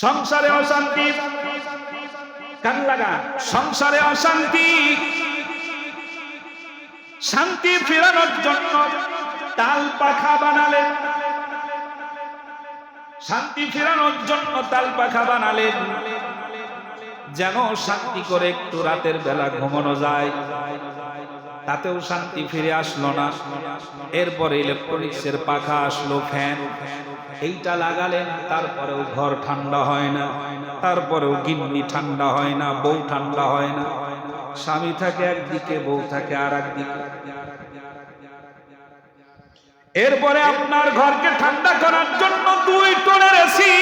সংসারে অশান্তি। কান লাগা। সংসারে অশান্তি। শান্তি ফেরানোর জন্য তাল পাখা বানালেন। শান্তি ফেরানোর জন্য তাল পাখা বানালেন। যেন শান্তি করে একটু রাতের বেলা ঘুমানো যায়। তাতেও শান্তি ফিরে আসলো না। এরপরে ইলেকট্রনিক্সের পাখা আসলো ফ্যান এইটা লাগালেন, তারপরেও ঘর ঠান্ডা হয় না। তারপরেও গিন্নি ঠান্ডা হয় না, বউ ঠান্ডা হয় না। স্বামী থাকে একদিকে, বউ থাকে আর একদিকে এরপরে আপনার ঘরকে ঠান্ডা করার জন্য দুই টনের এসি।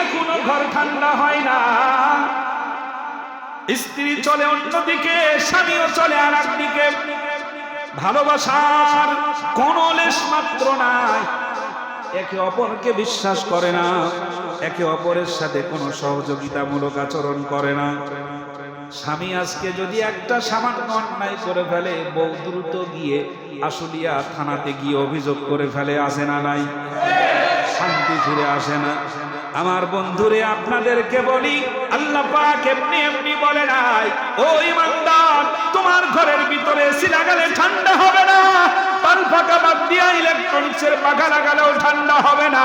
এখনও ঘর ঠান্ডা হয় না। স্ত্রী চলে অন্যদিকে, স্বামীও চলে আর একদিকে ভালোবাসার কোন লেশ মাত্র নাই। একে অপরকে বিশ্বাস করে না, একে অপরের সাথে কোনো সহযোগিতামূলক আচরণ করে না। স্বামী আজকে যদি একটা সামান্য অন্যায় করে ফেলে, বউ দ্রুত গিয়ে আশুলিয়া থানাতে গিয়ে অভিযোগ করে ফেলে, আসে না নাই? শান্তি ফিরে আসে না। আমার বন্ধুরে আপনাদেরকে বলি, আল্লাহ পাক এমনি এমনি বলে নাই, ও ইমানদার, তোমার ঘরের ভিতরে এসি লাগালে ঠান্ডা হবে না পাল ফাঁকা বাদ দিয়া ইলেকট্রনিক্সের পাখা লাগালেও ঠান্ডা হবে না।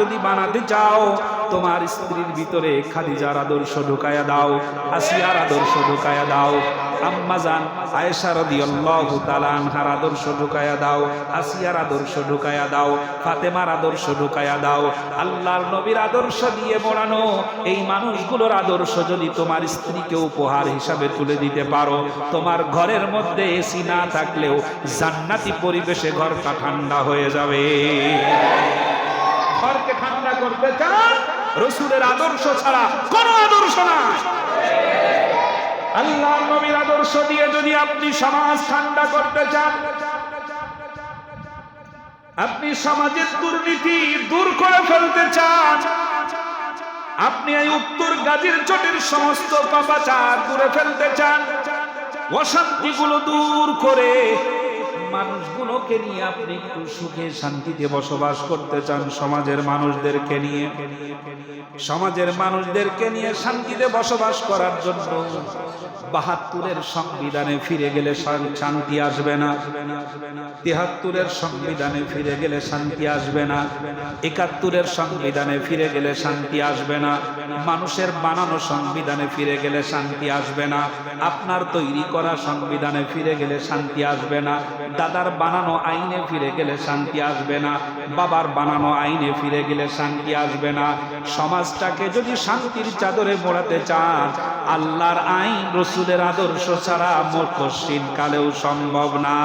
যদি বানাতে চাও, তোমার স্ত্রীর ভিতরে খাদিজার আদর্শ ঢুকায়া দাও, আসিয়ার আদর্শ ঢুকায়া দাও আম্মাজান আয়েশা রাদিয়াল্লাহু তাআলা আনহার আদর্শ ঢুকায়া দাও, আসিয়ার আদর্শ ঢুকায়া দাও, ফাতেমার আদর্শ ঢুকায়া দাও, আল্লাহর নবীর আদর্শ দিয়ে মোড়ানো এই মানুষগুলোর আদর্শ যদি তোমার স্ত্রীকে উপহার হিসাবে তুলে দিতে পারো, তোমার ঘরের মধ্যে এসি না থাকলেও জান্নাতি পরিবেশে ঘরটা ঠান্ডা হয়ে যাবে। ঠান্ডা করতে চান, রসুলের আদর্শ ছাড়া আদর্শ না আল্লাহ নবীর আদর্শ দিয়ে যদি আপনি সমাজ ঠান্ডা করতে চান, আপনি সমাজের দুর্নীতি দূর করে ফেলতে চান, আপনি এই উত্তর গাজীর চটির সমস্ত পাপাচার দূরে ফেলতে চান, অশান্তিগুলো দূর করে মানুষগুলোকে নিয়ে আপনি একটু সুখে শান্তিতে বসবাস করতে চান সমাজের মানুষদেরকে নিয়ে? সমাজের মানুষদেরকে নিয়ে শান্তিতে বসবাস করার জন্য বাহাত্তরের সংবিধানে ফিরে গেলে শান্তি আসবে না। তিহাত্তরের সংবিধানে ফিরে গেলে শান্তি আসবে না। একাত্তরের সংবিধানে ফিরে গেলে শান্তি আসবে না। মানুষের বানানো সংবিধানে ফিরে গেলে শান্তি আসবে না। আপনার তৈরি করা সংবিধানে ফিরে গেলে শান্তি আসবে না। দাদার বানানো আইনে ফিরে গেলে শান্তি আসবে না, বাবার বানানো আইনে ফিরে গেলে শান্তি আসবে না। সমাজটাকে যদি শান্তির চাদরে মোড়াতে চান, আল্লাহর আইন, রসুলের আদর্শ ছাড়া মোটসিন কালেও সম্ভব না।